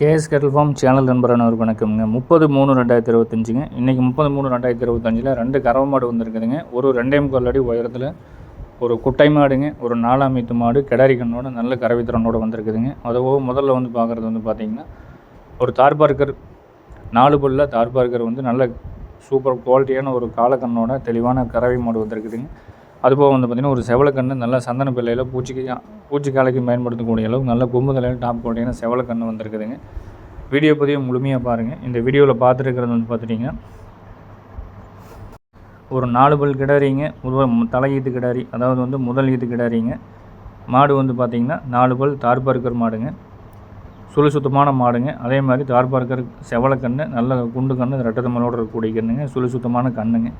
KS kettle form channel நண்பரான ஒரு வணக்கம்ங்க. முப்பது மூணு ரெண்டாயிரத்தி இருபத்தஞ்சுங்க. இன்றைக்கி முப்பது மூணு ரெண்டாயிரத்தி இருபத்தஞ்சில் ரெண்டு கறவை மாடு வந்திருக்குதுங்க. ஒரு ரெண்டே முக்கால் அடி உயரத்தில் ஒரு குட்டை மாடுங்க ஒரு நாலாம் மீத்து மாடு கிடாரி கண்ணோட நல்ல கறவை திறனோடு வந்திருக்குதுங்க. அதுவோ முதல்ல வந்து பார்க்குறது வந்து பார்த்திங்கன்னா ஒரு தார்பார்க்கர் நாலு பல்ல தார்பார்க்கர் வந்து நல்ல சூப்பர் குவாலிட்டியான ஒரு காலக்கண்ணோட தெளிவான கறவை மாடு வந்திருக்குதுங்க. அதுபோக வந்து பார்த்திங்கன்னா ஒரு செவலக்கண்ணு நல்ல சந்தன பிள்ளையில் பூச்சிக்கு பூச்சி காலைக்கு பயன்படுத்தக்கூடிய அளவுக்கு நல்ல கொம்பு தலையில் டாப் போட்டிங்கன்னா செவலக்கண்ணு வந்திருக்குதுங்க. வீடியோ பதிவு முழுமையாக பாருங்கள் இந்த வீடியோவில் பார்த்துருக்கிறது வந்து பார்த்துட்டிங்கன்னா ஒரு நாலு பல் கிடாரிங்க முதல் தலையீத்து கிடாரி அதாவது வந்து முதல் ஈத்து கிடாரிங்க. மாடு வந்து பார்த்திங்கன்னா நாலு பல் தார்பார்க்கர் மாடுங்க. சுழி சுத்தமான மாடுங்க. அதே மாதிரி தார்பார்க்கர் செவலக்கண்ணு நல்ல குண்டு கண்ணு ரெட்டத்தமலோடு இருக்கக்கூடிய கண்ணுங்க. சுழி சுத்தமான கண்ணுங்க.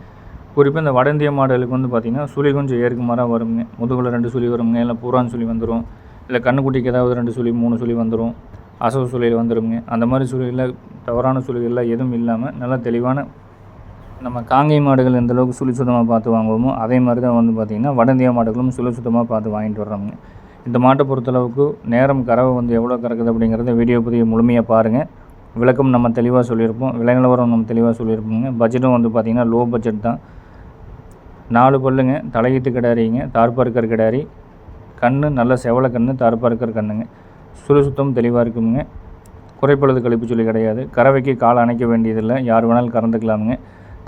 குறிப்பாக இந்த வட இந்திய மாடுகளுக்கு வந்து பார்த்திங்கன்னா சுழி கொஞ்சம் ஏற்குமாறாக வருங்க. முதுகில் ரெண்டு சுழி வருங்க. இல்லை பூரான் சுழி வந்துடும் இல்லை கண்ணுக்குட்டிக்கு ஏதாவது ரெண்டு சுழி மூணு சுழி வந்துடும் அசவு சுழியில் வந்துடுங்க அந்த மாதிரி சுழியில் தவறான சுழிகள்லாம் எதுவும் இல்லாமல் நல்லா தெளிவான நம்ம காங்கை மாடுகள் எந்த அளவுக்கு சுழி சுத்தமாக பார்த்து வாங்குவோமோ அதே மாதிரி தான் வந்து பார்த்திங்கன்னா வட இந்திய மாடுகளும் சுழி சுத்தமாக பார்த்து வாங்கிட்டு வர்றோங்க. இந்த மாட்டை பொறுத்தளவுக்கு நேரம் கறவை வந்து எவ்வளோ கறக்குது அப்படிங்கிறத வீடியோ பதிவு முழுமையாக பாருங்கள் விளக்கம் நம்ம தெளிவாக சொல்லியிருப்போம். விலை நிலவரம் நம்ம தெளிவாக சொல்லியிருப்போங்க. பட்ஜெட்டும் வந்து பார்த்திங்கன்னா லோ பட்ஜெட் தான். நாலு பல்லுங்க தலையீத்து கிடாரிங்க தார்பார்க்கர் கிடாரி. கண் நல்ல செவல கண் தார்பார்க்கர் கண்ணுங்க. சுழி சுத்தம் தெளிவாக இருக்குங்க குறைப்பழுது கழிப்பு சொல்லி கிடையாது. கறவைக்கு காலை அணைக்க வேண்டியதில்லை. யார் வேணாலும் கறந்துக்கலாமுங்க.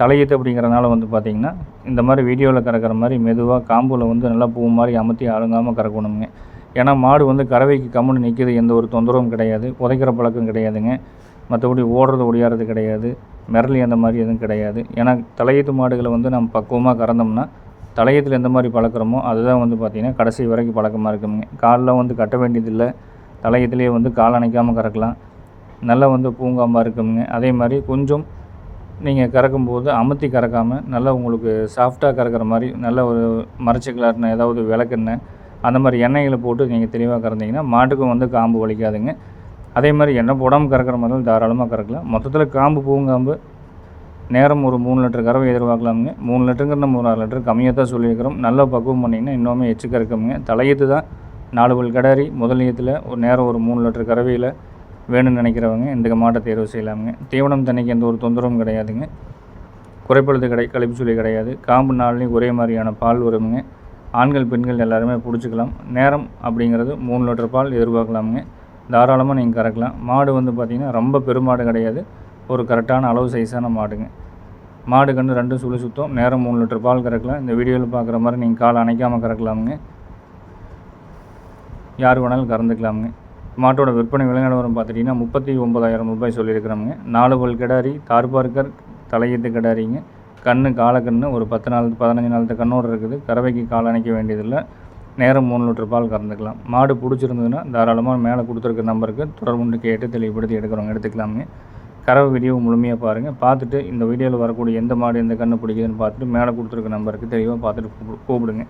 தலையீத்து அப்படிங்கிறனால வந்து பார்த்திங்கன்னா இந்த மாதிரி வீடியோவில் கறக்கிற மாதிரி மெதுவாக காம்புல வந்து நல்லா பூ மாதிரி அமர்த்தி அழுங்காமல் கறக்கணுங்க ஏன்னா மாடு வந்து கறவைக்கு கம்முன்னு நிற்கிது எந்த ஒரு தொந்தரவும் கிடையாது. உதைக்கிற பழக்கம் கிடையாதுங்க. மற்றபடி ஓடுறது ஒடியாறது கிடையாது. மிரளி அந்த மாதிரி எதுவும் கிடையாது. ஏன்னா தலையீத்து மாடுகளை வந்து நம்ம பக்குவமாக கறந்தோம்னா தலையத்தில் எந்த மாதிரி பழக்கிறோமோ அதுதான் வந்து பார்த்திங்கன்னா கடைசி வரைக்கும் பழக்கமாக இருக்குங்க. காலில் வந்து கட்ட வேண்டியதில்லை. தலையத்துலேயே வந்து கால் அணைக்காமல் கறக்கலாம். நல்லா வந்து பூங்காமல் இருக்குங்க. அதே மாதிரி கொஞ்சம் நீங்கள் கறக்கும்போது அமுத்தி கறக்காமல் நல்லா உங்களுக்கு சாஃப்டாக கறக்கிற மாதிரி நல்ல ஒரு மரச்சு கலர்னு ஏதாவது விளக்குன்னு அந்த மாதிரி எண்ணெய்களை போட்டு நீங்கள் தெளிவாக கறந்தீங்கன்னா மாட்டுக்கும் வந்து காம்பு வலிக்காதுங்க. அதே மாதிரி என்ன போடாமல் கறக்கிற மாதிரி தாராளமாக கறக்கலாம் மொத்தத்தில் காம்பு பூங்காம்பு நேரம் ஒரு மூணு லிட்டர் கறவை எதிர்பார்க்கலாமுங்க. மூணு லிட்டருங்கிற நம்ம ஒரு அரை லிட்டர் கம்மியாக தான் சொல்லியிருக்கிறோம். நல்லா பக்குவம் பண்ணிங்கன்னா இன்னுமே எச்சு கறக்குங்க தலையத்து தான். நாலு பல் கடாரி முதலியத்தில் ஒரு நேரம் ஒரு மூணு லிட்டர் கறவையில் வேணும்னு நினைக்கிறவங்க இந்த மாட்டை தேர்வு செய்யலாமுங்க. தீவனம் தண்ணிக்கு எந்த ஒரு தொந்தரவும் கிடையாதுங்க. குறைப்பழுது கிடை கழிப்பு சொல்லி கிடையாது. காம்பு நாள்லேயும் ஒரே மாதிரியான பால் வருமுங்க. ஆண்கள் பெண்கள் எல்லாருமே பிடிச்சிக்கலாம். நேரம் அப்படிங்கிறது மூணு லிட்டர் பால் எதிர்பார்க்கலாமுங்க. தாராளமாக நீங்கள் கறக்கலாம். மாடு வந்து பார்த்திங்கன்னா ரொம்ப பெருமாடு கிடையாது. ஒரு கரெக்டான அளவு சைஸான மாடுங்க. மாடு கன்று ரெண்டும் சுழி சுத்தம். நேரம் மூணு லிட்டர் பால் கறக்கலாம். இந்த வீடியோவில் பார்க்குற மாதிரி நீங்கள் கால் அணைக்காமல் கறக்கலாமுங்க. யார் வேணாலும் கறந்துக்கலாமுங்க. மாட்டோட விற்பனை விலை நிலவரம் பார்த்துட்டிங்கன்னா முப்பத்தி ஒம்பதாயிரம் ரூபாய் சொல்லியிருக்கிறோமுங்க. நாலு பல் கிடாரி தார்பார்க்கர் தலையீத்து கிடாரிங்க. கண்ணு காலக்கண்ணு ஒரு பத்து நாள் பதினஞ்சு நாள் கண்ணோடு இருக்குது. கறவைக்கு கால் அணைக்க வேண்டியதில்லை. நேரம் மூணு லிட்டர் பால் கறந்துக்கலாம். மாடு பிடிச்சிருந்ததுன்னா தாராளமாக மேலே கொடுத்துருக்க நம்பருக்கு தொடர்புண்டு கேட்டு தெளிவுபடுத்தி எடுக்கிறவங்க எடுத்துக்கலாமுங்க கறவை வீடியோ முழுமையாக பாருங்கள் பார்த்துட்டு இந்த வீடியோவில் வரக்கூடிய எந்த மாடு எந்த கண்ணு பிடிக்குதுன்னு பார்த்துட்டு மேலே கொடுத்துருக்க நம்பருக்கு தெளிவாக பார்த்துட்டு கூப்பிடு கூப்பிடுங்க.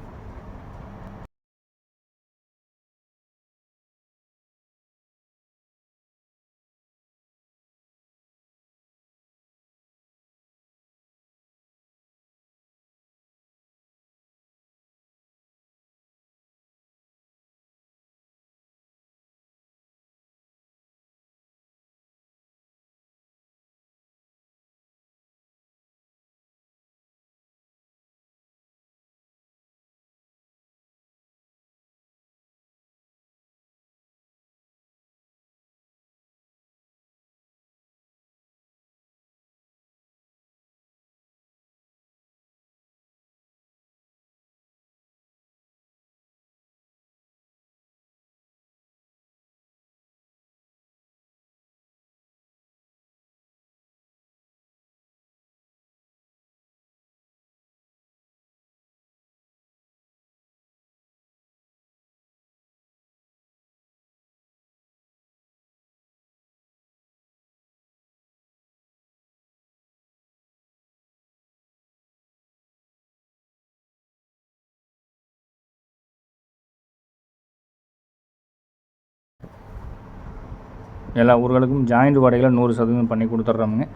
எல்லா ஊர்களுக்கும் ஜாயிண்ட் வாடகையில் நூறு சதவீதம் பண்ணி கொடுத்துட்றோமுங்க.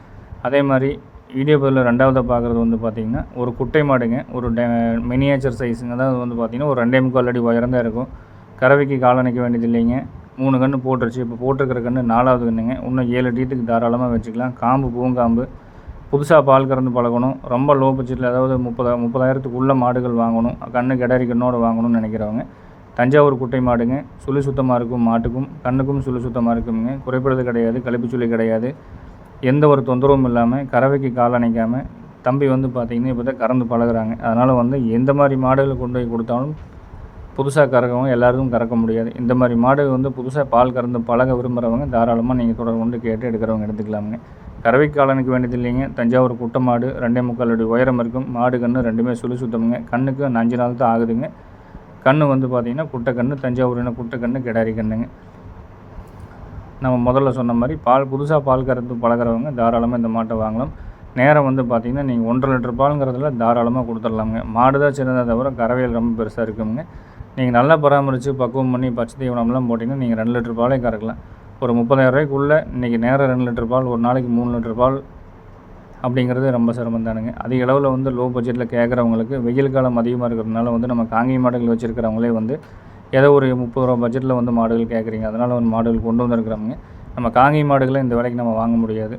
அதே மாதிரி வீடியோ பதில் ரெண்டாவதாக பார்க்குறது வந்து பார்த்திங்கன்னா ஒரு குட்டை மாடுங்க ஒரு டே மினியேச்சர் சைஸுங்க தான் வந்து பார்த்திங்கன்னா ஒரு ரெண்டே முக்கால் அடி உயரம் தான் இருக்கும். கறவைக்கு கால் நிற்க வேண்டியது இல்லைங்க. மூணு கன்று போட்டுருச்சு. இப்போ போட்டிருக்கிற கன்று நாலாவது கன்றுங்க இன்னும் ஏழு டீத்துக்கு தாராளமாக வச்சுக்கலாம். காம்பு பூங்காம்பு புதுசாக பால் கறந்து பழகணும். ரொம்ப லோ பட்ஜெட்டில் அதாவது முப்பதா முப்பதாயிரத்துக்கு உள்ள மாடுகள் வாங்கணும். கண்ணு கிடறி கண்ணோடு வாங்கணும்னு நினைக்கிறவங்க. தஞ்சாவூர் குட்டை மாடுங்க. சுழி சுத்தமாக இருக்கும் மாட்டுக்கும். கண்ணுக்கும் சுழி சுத்தமாக இருக்குங்க குறைப்படுறது கிடையாது கழிப்புச்சுழி கிடையாது. எந்த ஒரு தொந்தரவும் இல்லாமல் கறவைக்கு கால் அணைக்காமல் தம்பி வந்து பார்த்திங்கன்னா இப்போ தான் கறந்து பழகுறாங்க. அதனால் வந்து எந்த மாதிரி மாடுகளை கொண்டு போய் கொடுத்தாலும் புதுசாக கறக்கவும் எல்லாருக்கும் கறக்க முடியாது. இந்த மாதிரி மாடு வந்து புதுசாக பால் கறந்து பழக விரும்புகிறவங்க தாராளமாக நீங்கள் தொடர்பு கொண்டு கேட்டு எடுக்கிறவங்க எடுத்துக்கலாமுங்க. கறவை காலனுக்கு வேண்டியது இல்லைங்க. தஞ்சாவூர் குட்டை மாடு ரெண்டே முக்கால் அடி உயரம் இருக்கும். மாடு கன்று ரெண்டுமே சுழி சுத்தமுங்க. கண்ணுக்கு அஞ்சு நாள் தான் ஆகுதுங்க. கன்று வந்து பார்த்திங்கன்னா குட்டை கன்று தஞ்சாவூரின குட்டை கன்று கிடாரி கண்ணுங்க. நம்ம முதல்ல சொன்ன மாதிரி பால் புதுசாக பால் கறந்து பழகிறவங்க தாராளமாக இந்த மாட்டை வாங்கலாம். நேரம் வந்து பார்த்திங்கன்னா நீங்கள் ஒன்றரை லிட்டர் பாலுங்கிறதுல தாராளமாக கொடுத்துடலாமுங்க. மாடு தான் சின்னதாக தவிர கறவையில் ரொம்ப பெருசாக இருக்குங்க நீங்கள் நல்லா பராமரித்து பக்குவம் பண்ணி பச்சை தீவனம்லாம் போட்டிங்கன்னா நீங்கள் ரெண்டு லிட்டர் பாலே கறக்கலாம். ஒரு முப்பதாயிரம் ரூபாய்க்குள்ளே இன்றைக்கி நேரம் ரெண்டு லிட்டர் பால் ஒரு நாளைக்கு மூணு லிட்டர் பால் அப்படிங்கிறது ரொம்ப சிரமம் தானுங்க அதிக அளவில் வந்து லோ பட்ஜெட்டில் கேட்குறவங்களுக்கு வெயில் காலம் அதிகமாக இருக்கிறதுனால வந்து நம்ம காங்கி மாடுகள் வச்சுருக்கிறவங்களே வந்து ஏதோ ஒரு முப்பது ரூபா பட்ஜெட்டில் வந்து மாடுகள் கேட்குறீங்க அதனால் வந்து மாடுகள் கொண்டு வந்துருக்கிறவங்க. நம்ம காங்கி மாடுகளை இந்த விலைக்கு நம்ம வாங்க முடியாது.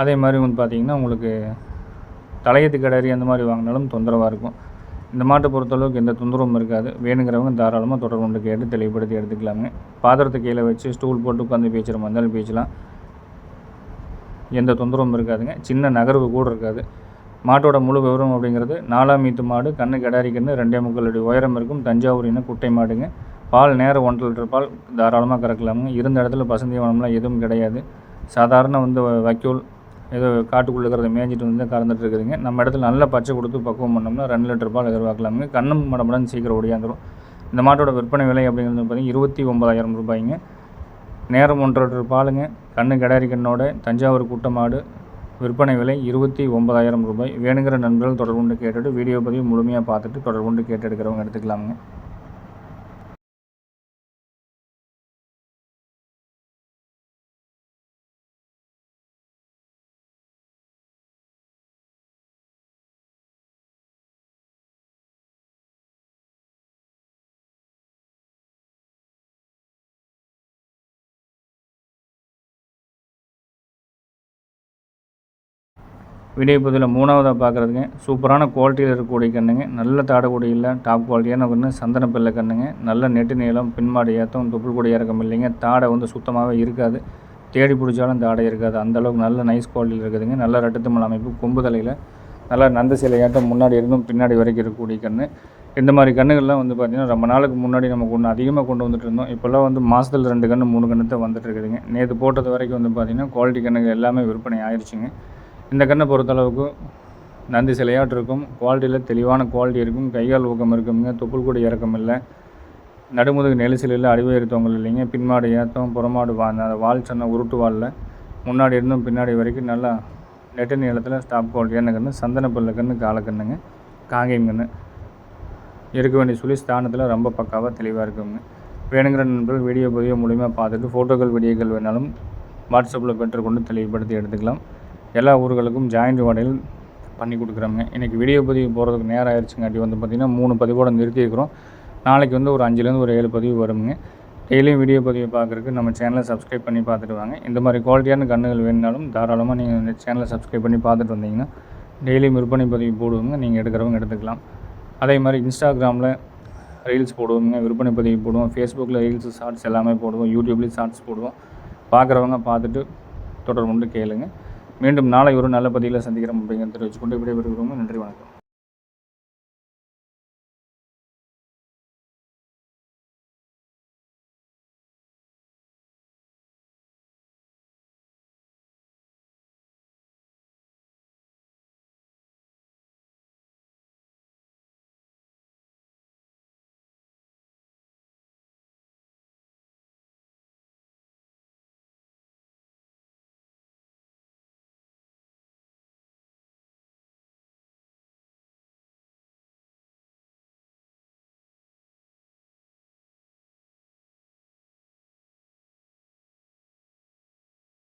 அதே மாதிரி வந்து பார்த்திங்கன்னா உங்களுக்கு தலையத்து கடறி அந்த மாதிரி வாங்கினாலும் தொந்தரவாக இருக்கும். இந்த மாட்டை பொறுத்தளவுக்கு எந்த தொந்தரவும் இருக்காது. வேணுங்கிறவங்க தாராளமாக தொடர்பு கொண்டு கேட்டு தெளிவுபடுத்தி எடுத்துக்கலாங்க. பாத்திரத்தை கீழே வச்சு ஸ்டூல் போட்டு உட்காந்து பேசுகிற மாதிரி இருந்தாலும் பேசலாம். எந்த தொந்தரவும் இருக்காதுங்க. சின்ன நகர்வு கூட இருக்காது. மாட்டோட முழு விவரம் அப்படிங்கிறது நாலாம் மீத்து மாடு கண்ணு கிடாரி ரெண்டே முக்கால் அடி உயரம் இருக்கும். தஞ்சாவூர் இன குட்டை மாடுங்க. பால் நேரம் ஒன்றரை லிட்டர் பால் தாராளமாக கறக்கலாமுங்க. இருந்த இடத்துல பசந்தீவனம்லாம் எதுவும் கிடையாது. சாதாரண வந்து வைக்கோல் ஏதோ காட்டுக்குள்ளே இருக்கிறத மேய்ஞ்சிட்டு வந்து கறந்துட்டு இருக்குதுங்க. நம்ம இடத்துல நல்ல பச்சை கொடுத்து பக்குவம் பண்ணோம்னா ரெண்டு லிட்டர் பால் எதிர்பார்க்கலாமுங்க. கண்ணும் மடமடன்னு சீக்கிரம் ஒடியாந்துடும் இந்த மாட்டோட விற்பனை விலை அப்படிங்கிறது பார்த்திங்கன்னா இருபத்தி ஒம்பதாயிரம் ரூபாய்ங்க. நேரம் ஒன்றரை பாலுங்க. கண்ணு கிடாரி கண்ணோட தஞ்சாவூர் கூட்டமாடு. விற்பனை விலை இருபத்தி ஒன்பதாயிரம் ரூபாய். வேணுங்கிற நண்பர்கள் தொடர்பு கொண்டு கேட்டுட்டு வீடியோ பதிவு முழுமையாக பார்த்துட்டு தொடர்பு கொண்டு கேட்டு எடுக்கிறவங்க எடுத்துக்கலாமுங்க. வீடியோ மூணாவதாக பார்க்குறதுங்க சூப்பரான குவாலிட்டியில் இருக்கக்கூடிய கண்ணுங்க. நல்ல தாடக்கூடியில் டாப் குவாலிட்டியான கன்று சந்தன பிள்ளை கண்ணுங்க. நல்ல நெட்டு நீளம் பின்மாடு ஏற்றம் துப்புள் கூட இறக்கம் இல்லைங்க. தாடை வந்து சுத்தமாகவே இருக்காது. தேடி பிடிச்சாலும் தாடை இருக்காது. அந்தளவுக்கு நல்ல நைஸ் குவாலிட்டியில் இருக்குதுங்க. நல்ல ரட்டத்துமல் அமைப்பு கொம்பு தலையில். நல்லா நந்த சிலையாட்டம் முன்னாடி இருந்தும் பின்னாடி வரைக்கும் இருக்கக்கூடிய கன்று இந்த மாதிரி கன்றுகள்லாம் வந்து பார்த்திங்கன்னா ரொம்ப நாளுக்கு முன்னாடி நம்ம ஒன்று அதிகமாக கொண்டு வந்துட்டு இருந்தோம். இப்போல்லாம் வந்து மாதத்தில் ரெண்டு கன்று மூணு கன்று தான் வந்துட்டு இருக்குதுங்க. நேற்று போட்டது வரைக்கும் வந்து பார்த்திங்கன்னா குவாலிட்டி கண்ணுகள் எல்லாமே விற்பனை ஆயிடுச்சுங்க இந்த கண்ணை பொறுத்தளவுக்கு நந்தி சிலையாட்டு இருக்கும். குவாலிட்டியில் தெளிவான குவாலிட்டி இருக்கும். கைகால் ஊக்கம் இருக்குங்க தொப்புள் கூட இறக்கம் இல்லை. நடுமுதுகு நெரிசல் இல்லை அடிவயிறு இல்லைங்க. பின்மாடு ஏற்றம் புறமாடு வா அந்த வால் சொன்ன உருட்டு வாலில். முன்னாடி இருந்தும் பின்னாடி வரைக்கும் நல்லா நெட்டு நீளத்தில் ஸ்டாப் குவாலிட்டியான கன்று சந்தன பல்ல கன்று காலக்கண்ணுங்க காங்கேயம் கன்று இருக்க வேண்டிய சொல்லி ஸ்தானத்தில் ரொம்ப பக்காவாக தெளிவாக இருக்குங்க. வேணுங்கிற நண்பர்கள் வீடியோ பதிவு மூலிமா பார்த்துட்டு ஃபோட்டோக்கள் வீடியோக்கள் வேணாலும் வாட்ஸ்அப்பில் பெற்றுக்கொண்டு தெளிவுபடுத்தி எடுத்துக்கலாம். எல்லா ஊர்களுக்கும் ஜாயிண்ட் வாடகையில் பண்ணி கொடுக்குறோங்க. இன்றைக்கி வீடியோ பதிவு போகிறதுக்கு நேரம் ஆயிடுச்சுங்காட்டி வந்து பார்த்திங்கன்னா மூணு பதிவோடு நிறுத்தியிருக்கிறோம். நாளைக்கு வந்து ஒரு அஞ்சுலேருந்து ஒரு ஏழு பதிவு வருங்க. டெய்லியும் வீடியோ பதிவு பார்க்குறதுக்கு நம்ம சேனலை சப்ஸ்கிரைப் பண்ணி பார்த்துட்டு வாங்க. இந்த மாதிரி குவாலிட்டியான கண்ணுகள் வேணுனாலும் தாராளமாக நீங்கள் இந்த சேனலை சப்ஸ்கிரைப் பண்ணி பார்த்துட்டு வந்தீங்கன்னா டெய்லியும் விற்பனை பதிவு போடுவோங்க நீங்கள் எடுக்கிறவங்க எடுத்துக்கலாம். அதே மாதிரி இன்ஸ்டாகிராமில் ரீல்ஸ் போடுவோங்க விற்பனை பதிவு போடுவோம். ஃபேஸ்புக்கில் ரீல்ஸ் ஷார்ட்ஸ் எல்லாமே போடுவோம். யூடியூப்லேயும் ஷார்ட்ஸ் போடுவோம். பார்க்குறவங்க பார்த்துட்டு தொடர்பு கொண்டு கேளுங்கள் மீண்டும் நாளை ஒரு நல்ல பதிவில் சந்திக்கிறோம் அப்படிங்கிறத தெரிவித்துக்கொண்டு விடைபெறுகிறோம். நன்றி வணக்கம்.